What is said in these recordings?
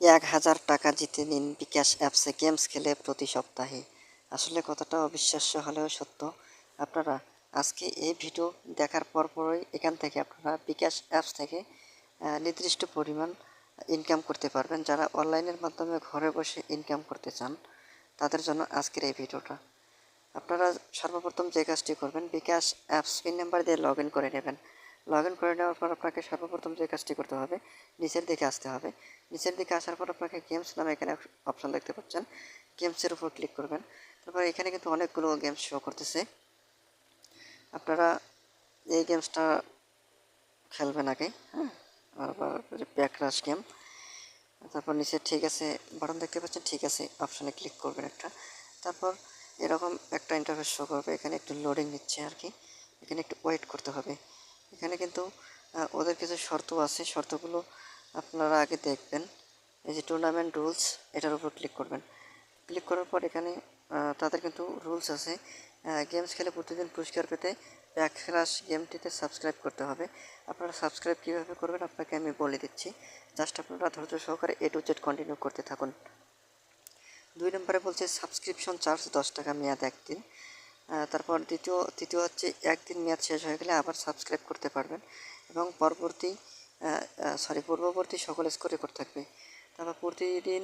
এক হাজার টাকা জিতে নিন বিকাশ অ্যাপসে গেমস খেলে প্রতি সপ্তাহে। আসলে কথাটা অবিশ্বাস্য হলেও সত্য। আপনারা আজকে এই ভিডিও দেখার পর পরই এখান থেকে আপনারা বিকাশ অ্যাপস থেকে নির্দিষ্ট পরিমাণ ইনকাম করতে পারবেন। যারা অনলাইনের মাধ্যমে ঘরে বসে ইনকাম করতে চান, তাদের জন্য আজকের এই ভিডিওটা। আপনারা সর্বপ্রথম যে কাজটি করবেন, বিকাশ অ্যাপস পিন নাম্বার দিয়ে লগ করে নেবেন। লগ ইন করে নেওয়ার পর আপনাকে সর্বপ্রথম যে কাজটি করতে হবে, নিচের দিকে আসতে হবে। নিচের দিকে আসার পর আপনাকে গেমস নামে এখানে অপশন দেখতে পাচ্ছেন। গেমসের উপর ক্লিক করবেন। তারপর এখানে কিন্তু অনেকগুলো গেমস শো করতেছে। আপনারা এই গেমসটা খেলবেন আগে হ্যাঁ? আবার ব্যাকরাশ গেম তারপর নিচে ঠিক আছে বাটন দেখতে পাচ্ছেন, ঠিক আছে অপশানে ক্লিক করবেন একটা। তারপর এরকম একটা ইন্টারফেস শো করবে। এখানে একটু লোডিং নিচ্ছে আর কি। এখানে একটু ওয়েট করতে হবে। এখানে কিন্তু ওদের কিছু শর্ত আছে। শর্তগুলো আপনারা আগে দেখবেন। এই যে টুর্নামেন্ট রুলস এটার উপর ক্লিক করবেন। ক্লিক করার পর এখানে তাদের কিন্তু রুলস আছে। গেমস খেলে প্রতিদিন পুরস্কার পেতে ব্যাক ক্লাস গেমটিতে সাবস্ক্রাইব করতে হবে। আপনারা সাবস্ক্রাইব কীভাবে করবেন আপনাকে আমি বলে দিচ্ছি। জাস্ট আপনারা ধৈর্য সহকারে এ টু জেড কন্টিনিউ করতে থাকুন। দুই নম্বরে বলছে সাবস্ক্রিপশন চার্জ দশ টাকা মেয়াদ একদিন। তারপর দ্বিতীয়, তৃতীয় হচ্ছে একদিন মেয়াদ শেষ হয়ে গেলে আবার সাবস্ক্রাইব করতে পারবেন এবং পরবর্তী সরি পূর্ববর্তী সকল স্কোর রেকর্ড থাকবে। তারপর প্রতিদিন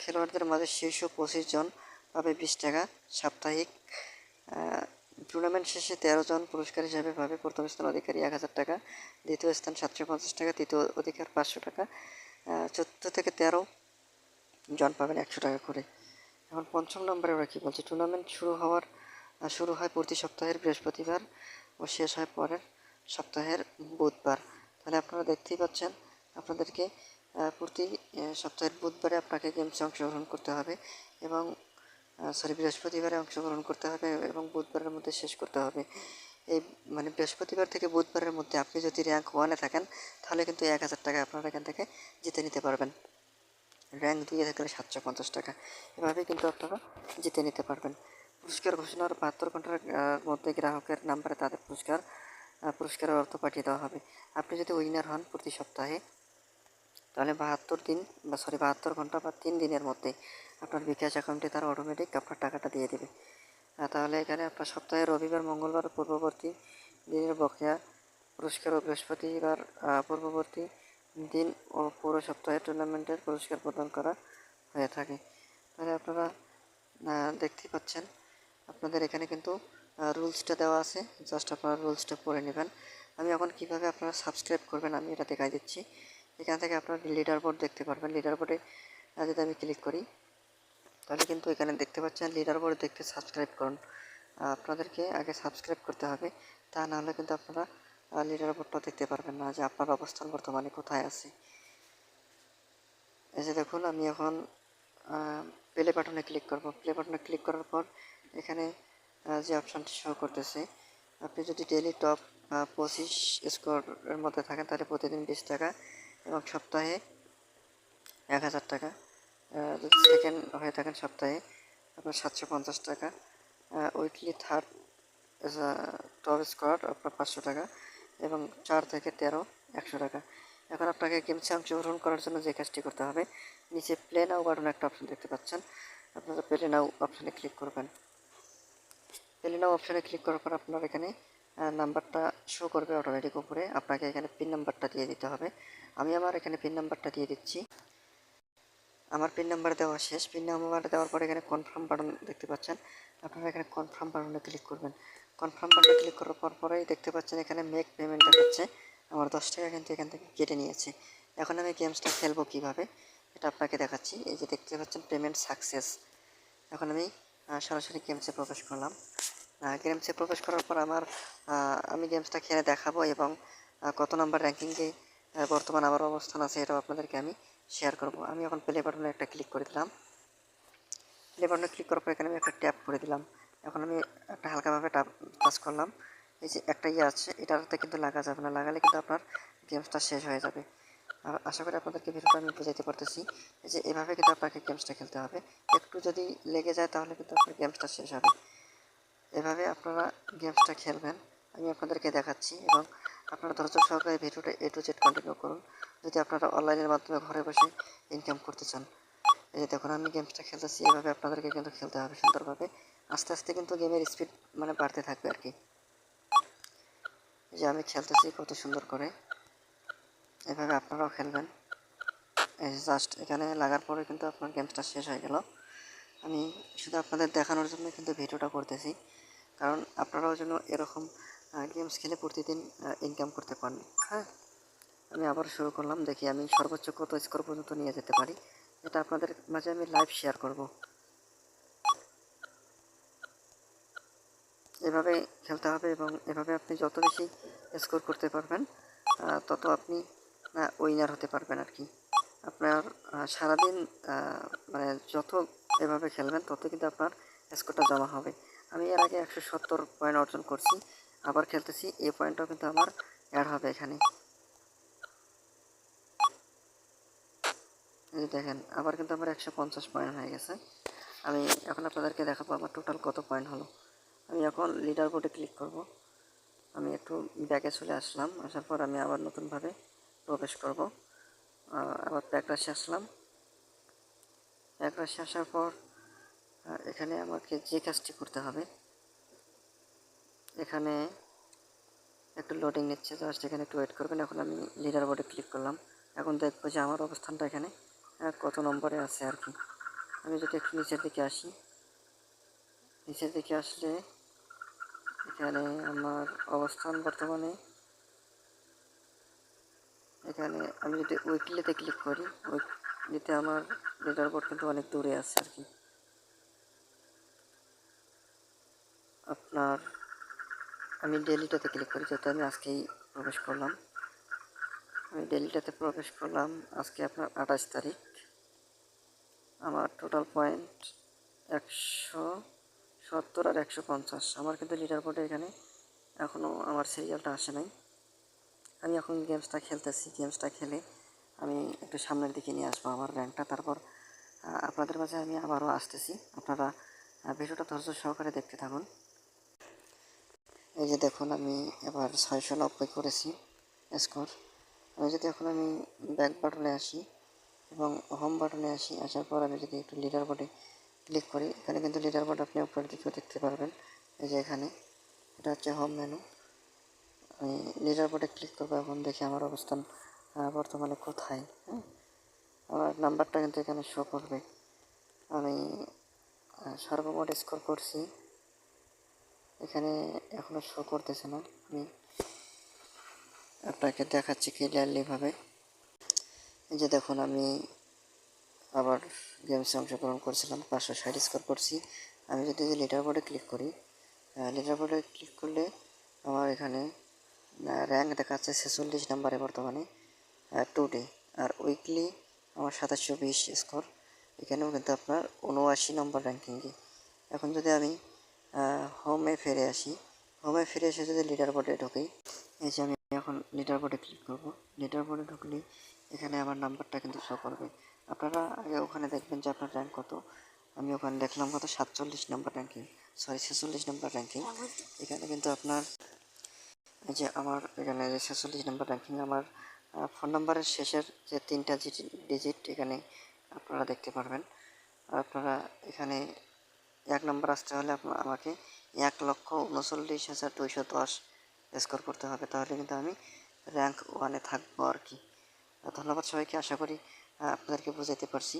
খেলোয়াড়দের মাঝে শীর্ষ পঁচিশ জন পাবে বিশ টাকা সাপ্তাহিক। টুর্নামেন্ট শেষে তেরো জন পুরস্কার হিসাবে পাবে। প্রথম স্থান অধিকারী এক হাজার টাকা, দ্বিতীয় স্থান সাতশো পঞ্চাশ টাকা, তৃতীয় অধিকার পাঁচশো টাকা। চতুর্থ থেকে তেরো জন পাবেন একশো টাকা করে। এখন পঞ্চম নম্বরে ওরা কী বলছে? টুর্নামেন্ট শুরু হওয়ার শুরু হয় প্রতি সপ্তাহের বৃহস্পতিবার ও শেষ হয় পরের সপ্তাহের বুধবার। তাহলে আপনারা দেখতেই পাচ্ছেন, আপনাদেরকে প্রতি সপ্তাহের বুধবারে আপনাকে গেমসে অংশগ্রহণ করতে হবে এবং সরি বৃহস্পতিবারে অংশগ্রহণ করতে হবে এবং বুধবারের মধ্যে শেষ করতে হবে। এই মানে বৃহস্পতিবার থেকে বুধবারের মধ্যে আপনি যদি র্যাঙ্ক ওয়ানে থাকেন, তাহলে কিন্তু এক হাজার টাকা আপনারা এখান থেকে জিতে নিতে পারবেন। র্যাঙ্ক দুইয়ে থাকলে সাতশো পঞ্চাশ টাকা। এভাবেই কিন্তু আপনারা জিতে নিতে পারবেন। পুরস্কার ঘোষণার বাহাত্তর ঘণ্টার মধ্যে গ্রাহকের নাম্বারে তাদের পুরস্কার পুরস্কারের অর্থ পাঠিয়ে দেওয়া হবে। আপনি যদি উইনার হন প্রতি সপ্তাহে তাহলে বাহাত্তর দিন বা সরি বাহাত্তর ঘণ্টা বা তিন দিনের মধ্যে আপনার বিকাশ অ্যাকাউন্টে তারা অটোমেটিক আপনার টাকাটা দিয়ে দেবে। তাহলে এখানে আপনার সপ্তাহে রবিবার মঙ্গলবার পূর্ববর্তী দিনের বকেয়া পুরস্কার ও বৃহস্পতিবার পূর্ববর্তী দিন ও পুরো সপ্তাহে টুর্নামেন্টের পুরস্কার প্রদান করা হয়ে থাকে। তাহলে আপনারা আহ, দেখতেই পাচ্ছেন আপনাদের এখানে কিন্তু রুলসটা দেওয়া আছে। জাস্ট আপনারা রুলসটা পড়ে নেবেন। আমি এখন কীভাবে আপনারা সাবস্ক্রাইব করবেন আমি এটা দেখাই দিচ্ছি। এখান থেকে আপনারা লিডার বোর্ড দেখতে পারবেন। লিডার বোর্ডে যদি আমি ক্লিক করি, তাহলে কিন্তু এখানে দেখতে পাচ্ছেন লিডার বোর্ড দেখতে সাবস্ক্রাইব করুন। আপনাদেরকে আগে সাবস্ক্রাইব করতে হবে। তা না হলে কিন্তু আপনারা লিডার বোর্ডটা দেখতে পারবেন না যে আপনার অবস্থান বর্তমানে কোথায় আছে। এই যে দেখুন, আমি এখন প্লে বাটনে ক্লিক করব। প্লে বাটনে ক্লিক করার পর এখানে যে অপশানটি শো করতেছে, আপনি যদি ডেলি টপ পঁচিশ স্কোরের মধ্যে থাকেন, তাহলে প্রতিদিন বিশ টাকা এবং সপ্তাহে এক হাজার টাকা। যদি সেকেন্ড হয়ে থাকেন সপ্তাহে আপনার সাতশো পঞ্চাশ টাকা। উইকলি থার্ড টপ স্কোয়ার আপনার পাঁচশো টাকা এবং চার থেকে তেরো একশো টাকা। এখন আপনাকে গেমসে অংশগ্রহণ করার জন্য যে কাজটি করতে হবে, নিচে প্লে নাও বাটন একটা অপশন দেখতে পাচ্ছেন। আপনারা প্লে নাও অপশানে ক্লিক করবেন। প্লে নাও অপশানে ক্লিক করার পর আপনার এখানে নাম্বারটা শো করবে অটোমেটিক উপরে। আপনাকে এখানে পিন নাম্বারটা দিয়ে দিতে হবে। আমি আমার এখানে পিন নাম্বারটা দিয়ে দিচ্ছি। আমার পিন নাম্বার দেওয়া শেষ। পিন নাম্বার দেওয়ার পর এখানে কনফার্ম বাটন দেখতে পাচ্ছেন। আপনারা এখানে কনফার্ম বাটনে ক্লিক করবেন। কনফার্ম বাটনে ক্লিক করার পর পরেই দেখতে পাচ্ছেন এখানে মেক পেমেন্ট দেখাচ্ছে। আমার দশ টাকা কিন্তু এখান থেকে কেটে নিয়েছে। এখন আমি গেমসটা খেলব কীভাবে, এটা আপনাকে দেখাচ্ছি। এই যে দেখতে পাচ্ছেন পেমেন্ট সাকসেস এখন আমি সরাসরি গেমসে প্রবেশ করলাম। গেমসে প্রবেশ করার পর আমার আমি গেমসটা খেলে দেখাবো এবং কত নাম্বার র্যাঙ্কিংয়ে বর্তমান আমার অবস্থান আছে এটাও আপনাদেরকে আমি শেয়ার করব। আমি এখন প্লে বাটনে একটা ক্লিক করে দিলাম। প্লে বাটনে ক্লিক করার পর এখানে আমি একটা ট্যাপ করে দিলাম। এখন আমি একটা হালকাভাবে টাপ টাচ করলাম। এই যে একটা ইয়ে আছে, এটাতে কিন্তু লাগা যাবে না। লাগালে কিন্তু আপনার গেমসটা শেষ হয়ে যাবে। আর আশা করি আপনাদেরকে ভিডিওটা আমি বোঝাতে পারতেছি যে এভাবে কিন্তু আপনাকে গেমসটা খেলতে হবে। একটু যদি লেগে যায় তাহলে কিন্তু আপনার গেমসটা শেষ হবে। এভাবে আপনারা গেমসটা খেলবেন। আমি আপনাদেরকে দেখাচ্ছি এবং আপনারা ধৈর্য সহকারে ভিডিওটা এ টু জেড কন্টিনিউ করুন। যদি আপনারা অনলাইনের মাধ্যমে ঘরে বসে ইনকাম করতে চান। এই যে দেখুন, আমি গেমসটা খেলতেছি। এভাবে আপনাদেরকে কিন্তু খেলতে হবে সুন্দরভাবে। আস্তে আস্তে কিন্তু গেমের স্পিড মানে বাড়তে থাকবে আর কি। যে আমি খেলতেছি কত সুন্দর করে। এভাবে আপনারাও খেলবেন। এই জাস্ট এখানে লাগার পরে কিন্তু আপনার গেমসটা শেষ হয়ে গেল। আমি শুধু আপনাদের দেখানোর জন্য কিন্তু ভিডিওটা করতেছি। কারণ আপনারাও যেন এরকম গেমস খেলে প্রতিদিন ইনকাম করতে পারেন। হ্যাঁ? আমি আবার শুরু করলাম। দেখি আমি সর্বোচ্চ কত স্কোর পর্যন্ত নিয়ে যেতে পারি। এটা আপনাদের মাঝে আমি লাইভ শেয়ার করব। এভাবে খেলতে হবে এবং এভাবে আপনি যত বেশি স্কোর করতে পারবেন তত আপনি উইনার হতে পারবেন আর কি। আপনার সারাদিন মানে যত এভাবে খেলবেন, তত কিন্তু আপনার স্কোরটা জমা হবে। আমি এর আগে একশো সত্তর পয়েন্ট অর্জন করছি, আবার খেলতেছি, এই পয়েন্টটাও কিন্তু আমার অ্যাড হবে এখানে। এই দেখেন, আবার কিন্তু আমার একশো পঞ্চাশ পয়েন্ট হয়ে গেছে। আমি এখন আপনাদেরকে দেখাবো আমার টোটাল কত পয়েন্ট হলো। আমি এখন লিডার বোর্ডে ক্লিক করব। আমি একটু ব্যাকে চলে আসলাম, আসার পর আমি আবার নতুনভাবে প্রবেশ করব। আবার প্যাকরাশে আসলাম। প্যাকরাশে আসার পর আহ, এখানে আমাকে যে কাজটি করতে হবে এখানে একটু লোডিং নিচ্ছে জাস্ট এখানে একটু ওয়েট করবেন। এখন আমি লিডার বোর্ডে ক্লিক করলাম। এখন দেখব যে আমার অবস্থানটা এখানে কত নম্বরে আছে আর কি। আমি যদি একটু নিচের দিকে আসি নিচের দিকে আসলে এখানে আমার অবস্থান বর্তমানে এখানে আমি যদি উইকলিতে ক্লিক করি উইকলিতে আমার লিডার বোর্ড কিন্তু অনেক দূরে আছে আর কি। আপনার, আমি ডেলিটাতে ক্লিক করি, যেহেতু আমি আজকেই প্রবেশ করলাম। আমি ডেলিটাতে প্রবেশ করলাম, আজকে আপনার আঠাশ তারিখ। আমার টোটাল পয়েন্ট একশো সত্তর আর একশো পঞ্চাশ। আমার কিন্তু লিডার বোর্ডে এখানে এখনও আমার সিরিয়ালটা আসে নাই। আমি এখন গেমসটা খেলতেছি গেমসটা খেলে আমি একটু সামনের দিকে নিয়ে আসব আমার র্যাঙ্কটা তারপর আপনাদের মাঝে আমি আবারও আসতেছি। আপনারা ভিডিওটা ধৈর্য সহকারে দেখতে থাকুন। এই যে দেখুন, আমি এবার ছয়শো নব্বই করেছি স্কোর আমি যদি এখন আমি ব্যাক বাটনে আসি এবং হোম বাটনে আসি, আসার পর আমি যদি একটু লিডার বোর্ডে ক্লিক করি, এখানে কিন্তু লিডার বোর্ড আপনি উপরের দিকেও দেখতে পারবেন। এই যে এখানে, এটা হচ্ছে হোম মেনু আমি লিডার বোর্ডে ক্লিক করব এখন দেখি আমার অবস্থান বর্তমানে কোথায় হ্যাঁ? আমার নাম্বারটা কিন্তু এখানে শো করবে। আমি সর্বমোট স্কোর করছি এখানে এখনও শো করতেছে না। আমি আপনাকে দেখাচ্ছি ক্লিয়ারলিভাবে এই যে দেখুন, আমি আবার গেমসে অংশগ্রহণ করছিলাম, পাঁচশো ষাট স্কোর করছি। আমি যদি লিটার বোর্ডে ক্লিক করি লিটার বোর্ডে ক্লিক করলে আমার এখানে র্যাঙ্ক দেখাচ্ছে ছেচল্লিশ নাম্বারে বর্তমানে টু ডে আর উইকলি আমার সাতাশশো বিশ স্কোর এখানেও কিন্তু আপনার উনআশি নম্বর র্যাঙ্কিংয়ে এখন যদি আমি হোমে ফিরে আসি। হোমে ফিরে এসে যদি লিডার বোর্ডে ঢুকি, এই যে আমি এখন লিডার বোর্ডে ক্লিক করব। লিডার বোর্ডে ঢুকলে এখানে আমার নাম্বারটা কিন্তু শো করবে। আপনারা আগে ওখানে দেখবেন যে আপনার র্যাঙ্ক কত। আমি ওখানে দেখলাম কত? সাতচল্লিশ নাম্বার র্যাঙ্কিং সরি ছেচল্লিশ নাম্বার র্যাঙ্কিং এখানে কিন্তু আপনার, এই যে আমার, এখানে যে ছেচল্লিশ নাম্বার র্যাঙ্কিং আমার ফোন নাম্বারের শেষের যে তিনটা ডিজিট এখানে আপনারা দেখতে পারবেন। আর আপনারা এখানে এক নম্বর আসতে হলে আমাকে এক লক্ষ উনচল্লিশ হাজার দুইশো দশ স্কোর করতে হবে। তাহলে কিন্তু আমি র্যাঙ্ক ওয়ানে থাকব আর কি। ধন্যবাদ সবাইকে। আশা করি আপনাদেরকে বোঝাতে পারছি।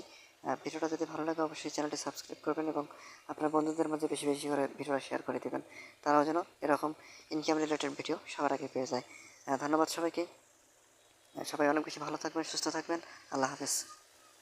ভিডিওটা যদি ভালো লাগে অবশ্যই চ্যানেলটি সাবস্ক্রাইব করবেন এবং আপনার বন্ধুদের মাঝে বেশি বেশি করে ভিডিওটা শেয়ার করে দেবেন। তারাও যেন এরকম ইনকাম রিলেটেড ভিডিও সবার আগে পেয়ে যায়। ধন্যবাদ সবাইকে। সবাই অনেক বেশি ভালো থাকবেন, সুস্থ থাকবেন। আল্লাহ হাফেজ।